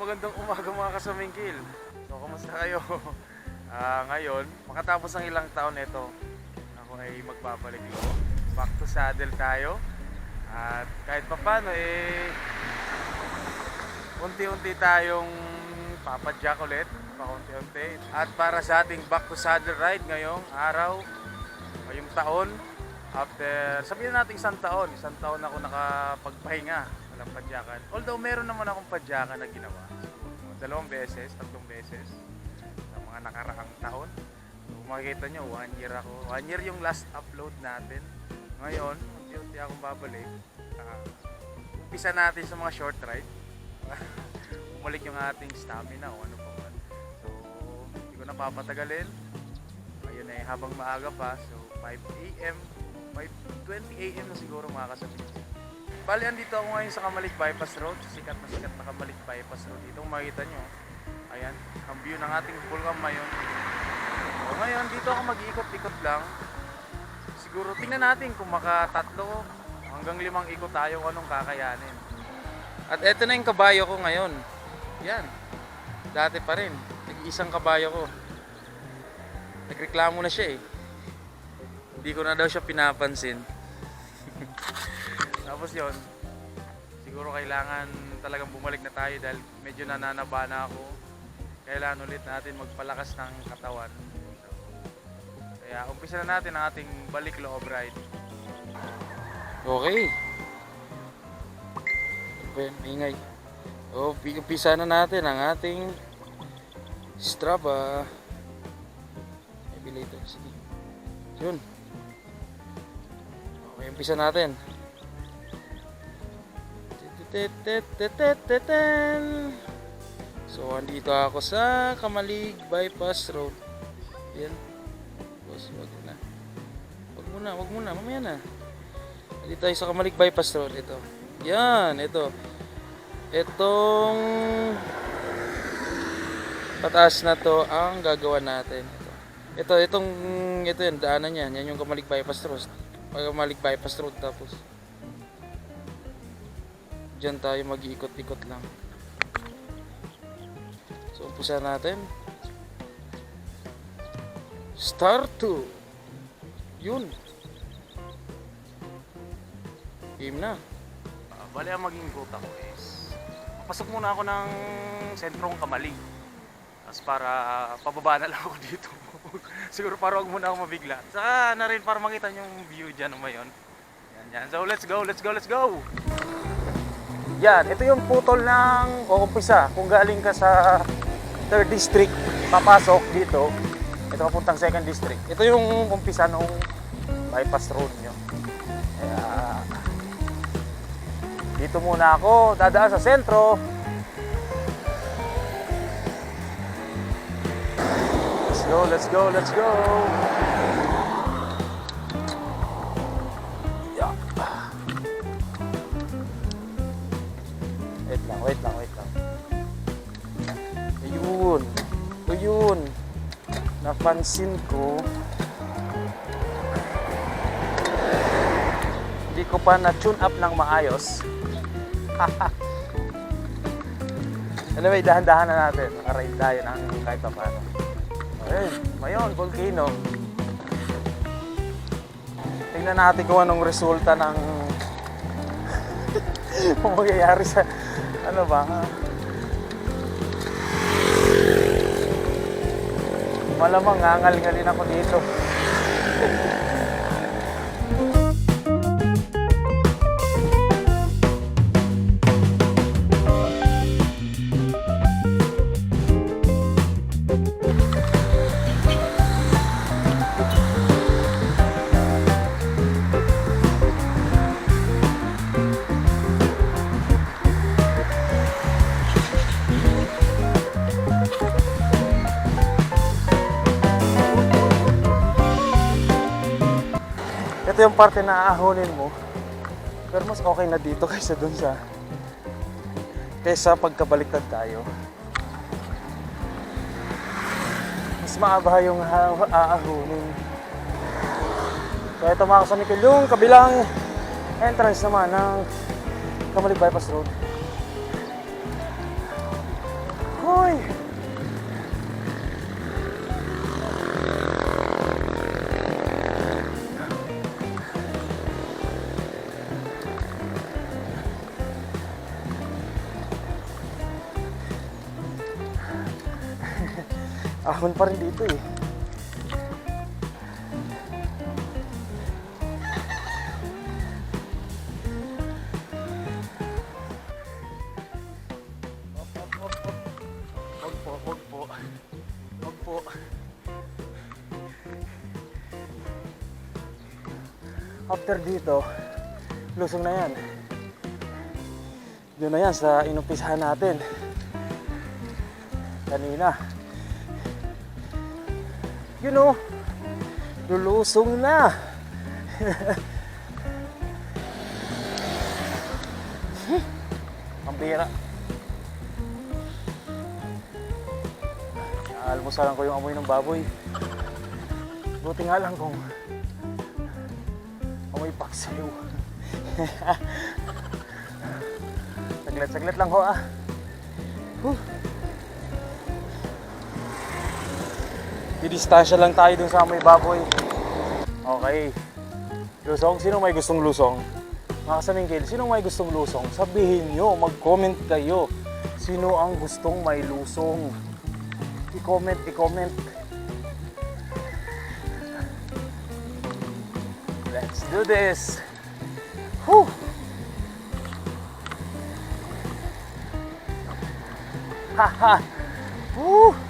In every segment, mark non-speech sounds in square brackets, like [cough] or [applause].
magandang umaga mga kasamingkil. So, kumusta kayo? [laughs] Ah, ngayon, makatapos ng ilang taon ito, ako ay magbabalik ko. Back to saddle tayo. At kahit pa paano, eh, unti-unti tayong papadyak ulit, paunti-unti. At para sa ating back to saddle ride ngayong araw, ngayong taon, after, sabihin natin isang taon, isang taon ako nakapagpahinga, walang padyakan. Although meron naman akong padyakan na ginawa. Dalawang beses, tatlong beses, sa mga nakaraang taon. Kung makikita nyo, one year ako. One year yung last upload natin. Ngayon, unti-unti akong babalik. Ah, umpisa natin sa mga short ride. [laughs] Bumalik yung ating stamina o ano pa man. So, hindi ko na papatagalin. Ayun eh, habang maaga pa. So, 5 a.m. 5.20 a.m. na siguro mga kasabit. Bali, andito ako ngayon sa Kamalig Bypass Road. Sikat na sikat na Kamalig Bypass Road. Dito kung makikita nyo. Ayan, ang view ng ating Bulkam Mayon. O ngayon, dito ako mag-iikot-ikot lang. Siguro, tingnan natin kung makatatlo hanggang limang ikot tayo kung anong kakayanin. At eto na yung kabayo ko ngayon. Yan. Dati pa rin. Nag-iisang kabayo ko. Nagreklamo na siya eh. Hindi ko na daw siya pinapansin. [laughs] Tapos yon siguro kailangan talagang bumalik na tayo dahil medyo nananaba na ako. Kailangan ulit natin magpalakas ng katawan. Kaya umpisa na natin ang ating balik loob ride. Okay. Ben, ingay. O, umpisa na natin ang ating Strava. May bilay ito. Sige. Yun. Okay, umpisa natin. So, andito ako sa Kamalig Bypass Road. Yan. Boss, wag na. Wag muna, wag muna. Mamaya na. Andito tayo sa Kamalig Bypass Road. Ito. Yan, ito. Itong pataas na to ang gagawa natin. Ito, ito itong ito yun, daanan yan. Yan yung Kamalig Bypass Road. Kamalig Bypass Road tapos Diyan tayo mag-iikot-ikot lang. So, umpisa natin. Start to. Yun. Game na. Uh, bali ang maging goal ko is papasok muna ako ng sentrong Kamalig. Tapos para ah, pababa na lang ako dito. [laughs] Siguro para wag muna ako mabigla. Saka na rin para makita yung view dyan umayon. Yan, yan. So let's go, let's go, let's go! Yan, ito yung putol ng o umpisa. Kung galing ka sa 3rd district, papasok dito, ito papuntang 2nd district. Ito yung umpisa nung bypass road nyo. Kaya, dito muna ako, dadaan sa sentro. Let's go, let's go, let's go. Napansin ko. Hindi ko pa na-tune up ng maayos. [laughs] anyway, dahan-dahan na natin. Nakaride tayo ng kahit pa paano. Ayun, mayon, volcano. Tingnan natin kung anong resulta ng [laughs] kung mangyayari sa ano ba malamang ngangal-ngalin ako dito ito yung parte na aahonin mo. Pero mas okay na dito [laughs] kaysa dun sa kaysa pagkabaliktad tayo. Mas maaba yung aahonin kaya ito mga kasamikil yung kabilang entrance naman ng Kamalig Bypass Road. Uy! Ahon pa rin dito eh. After dito, lusong na yan. Yun na yan sa inumpisahan natin. Kanina. You know, lulusong na. Ang bira. Almusalan ko yung amoy ng baboy. Buti nga lang kung amoy paksiw. [laughs] saglit-saglit lang ho ah. Huh. Didistansya lang tayo dun sa amoy baboy. Okay. Lusong, sino may gustong lusong? Mga kasamingkil, sino may gustong lusong? Sabihin nyo, mag-comment kayo. Sino ang gustong may lusong? I-comment, i-comment. Let's do this. Whew. Haha. Whew. Saglit,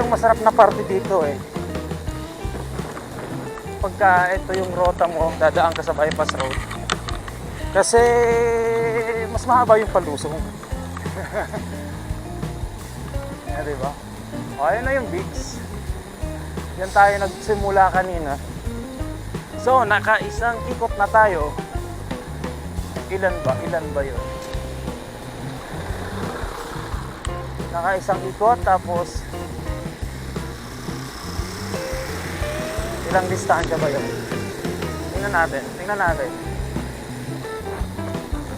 yung masarap na party dito eh. Pagka ito yung rota mo, dadaan ka sa bypass road. Kasi mas mahaba yung palusong. [laughs] eh, di ba? Ayun na yung bigs. Yan tayo nagsimula kanina. So, nakaisang ikot na tayo. Ilan ba? Ilan ba yun? Nakaisang ikot tapos ilang distansya ba yun? Tingnan natin. Tingnan natin.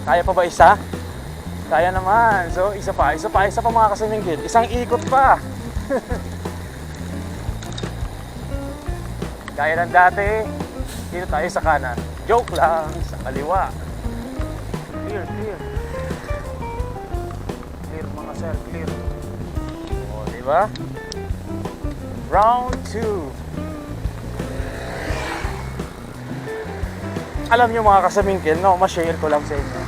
Kaya pa ba isa? Kaya naman. So, isa pa. Isa pa. Isa pa mga kasamingkid. Isang ikot pa. [laughs] Gaya ng dati, dito tayo sa kanan. Joke lang, sa kaliwa. Clear, clear. Clear mga sir, clear. O, di ba? Round 2. Alam nyo mga kasamingkin, no, ma-share ko lang sa inyo.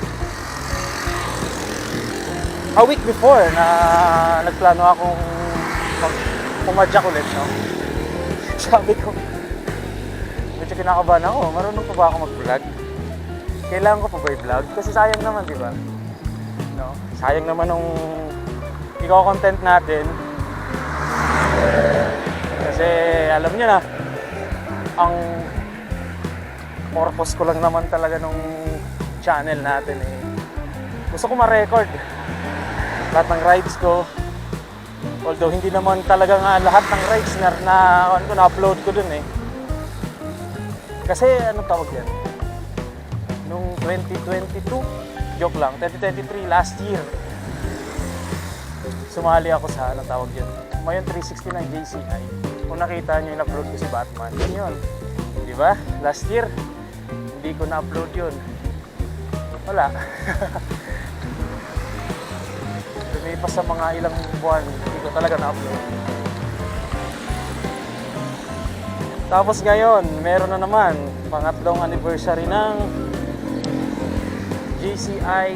A week before na nagplano akong mag pumadyak ulit, no? [laughs] Sabi ko, medyo kinakabahan ako, marunong pa ba ako mag-vlog? kailangan ko pa ba i-vlog? Kasi sayang naman, di ba? No? Sayang naman nung i-content natin. Kasi alam niyo na, ang purpose ko lang naman talaga nung channel natin eh. Gusto ko ma-record lahat ng rides ko. Although hindi naman talaga nga lahat ng rides na, na, ano na-upload ko dun eh. Kasi ano tawag yan? nung 2022, joke lang, 2023, last year, sumali ako sa, ano tawag yun, Mayon 360 ng JCI. Kung nakita nyo yung upload ko si Batman, yun yun. Di ba? Last year, hindi ko na-upload yun. Wala. [laughs] Lumipas sa mga ilang buwan, hindi ko talaga na-upload. Tapos ngayon, meron na naman pangatlong anniversary ng GCI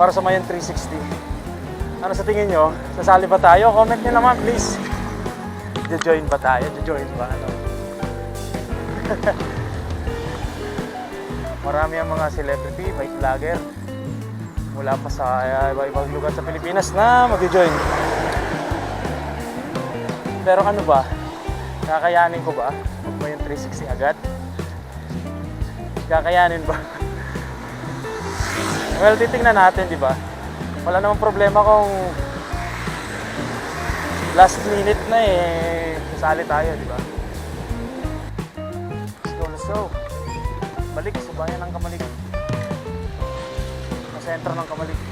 para sa Mayan 360. Ano sa tingin nyo? Sasali ba tayo? Comment nyo naman please. [laughs] Jo-join ba tayo? Jo-join ba? Ano? [laughs] Marami ang mga celebrity, bike vlogger mula pa sa uh, iba-ibang lugar sa Pilipinas na mag-join. Pero ano ba? Kakayanin ko ba? Huwag ba yung 360 agad? Kakayanin ba? [laughs] well, titingnan natin, di ba? Wala namang problema kung last minute na eh, sasali tayo, di ba? Go. Balik sa bayan ng Kamalig. Sa sentro ng Kamalig.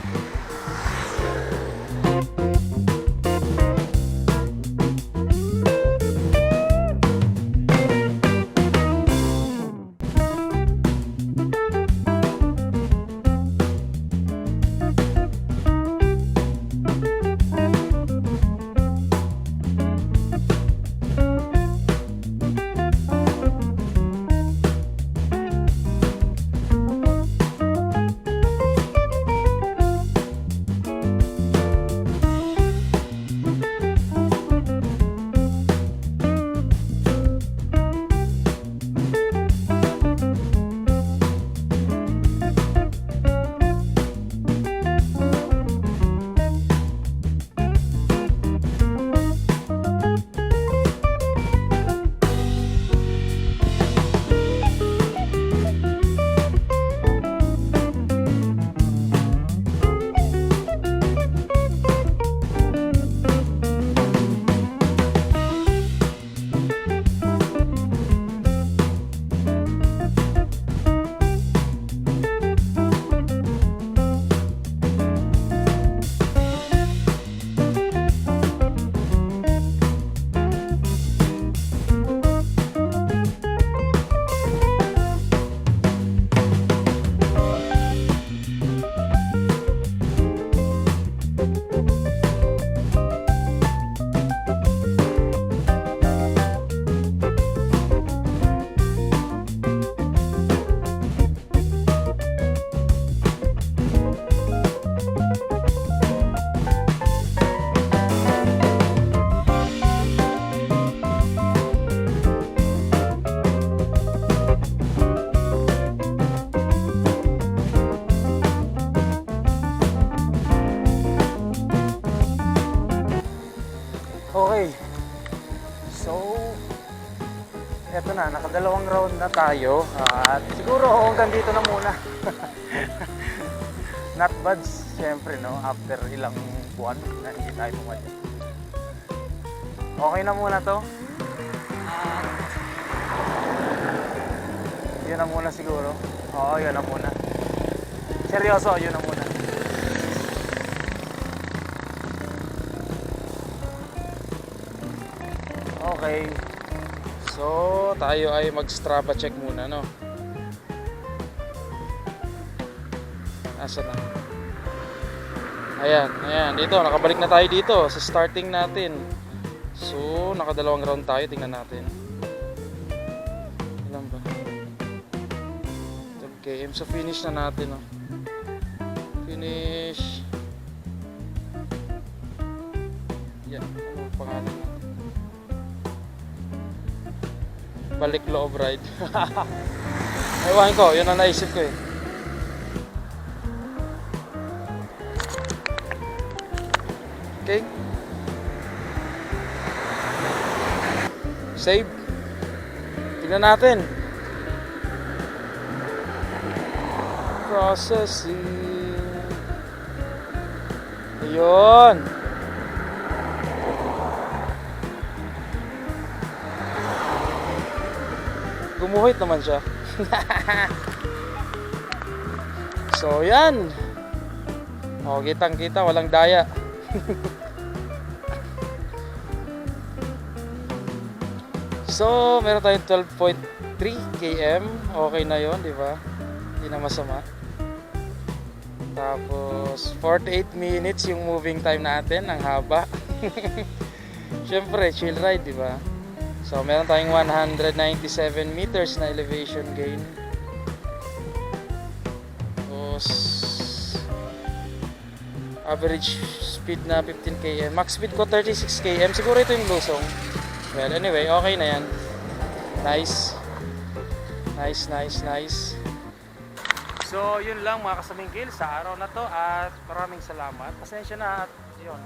Nakadalawang round na tayo. At siguro hanggang dito na muna. [laughs] Not bad, syempre, no? After ilang buwan na hindi tayo pumadya. Okay na muna to. Yun na muna siguro. Oo, yun na muna. Seryoso, yun na muna. Okay. So, tayo ay mag-Strava check muna, no? Asa na? Ayan, ayan. Dito, nakabalik na tayo dito sa starting natin. So, nakadalawang round tayo. Tingnan natin. Ilan ba? 12 km. So, finish na natin, no? Finish. Balik loob ride. [laughs] Ewan ko, yun ang naisip ko eh. Okay. Save. Tingnan natin. Processing. Ayun. Gumuhit naman siya. so, yan. O, kitang kita, walang daya. so, meron tayong 12 point 3 km. Okay na yon di ba? Hindi na masama. Tapos 48 minutes yung moving time natin, ang haba. [laughs] Siyempre, chill ride, di ba? So, meron tayong 197 meters na elevation gain. Tapos, average speed na 15 km. Max speed ko 36 km. Siguro ito yung lusong. Well, anyway, okay na yan. Nice. Nice, nice, nice. So, yun lang mga kasamingkil sa araw na to at maraming salamat. Pasensya na at yun.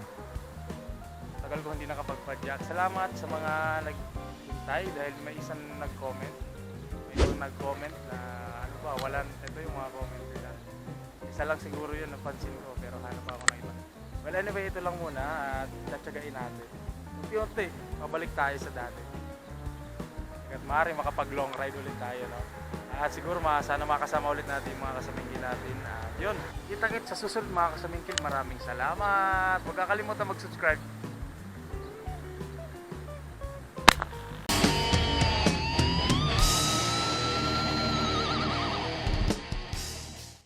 Tagal ko hindi nakapagpadyak. Salamat sa mga naghintay dahil may isang nag-comment. May isang nag-comment na ano ba, walan, ito yung mga comment nila. Isa lang siguro yun napansin ko pero hanap ako ng iba. Well anyway, ito lang muna at tatsagain natin. Unti-unti, mabalik tayo sa dati. At maaari makapag long ride ulit tayo, no? At siguro mga, sana makasama ulit natin yung mga kasamingkil natin. At yun, kita-kit sa susunod mga kasamingkil. Maraming salamat. Huwag kakalimutan mag-subscribe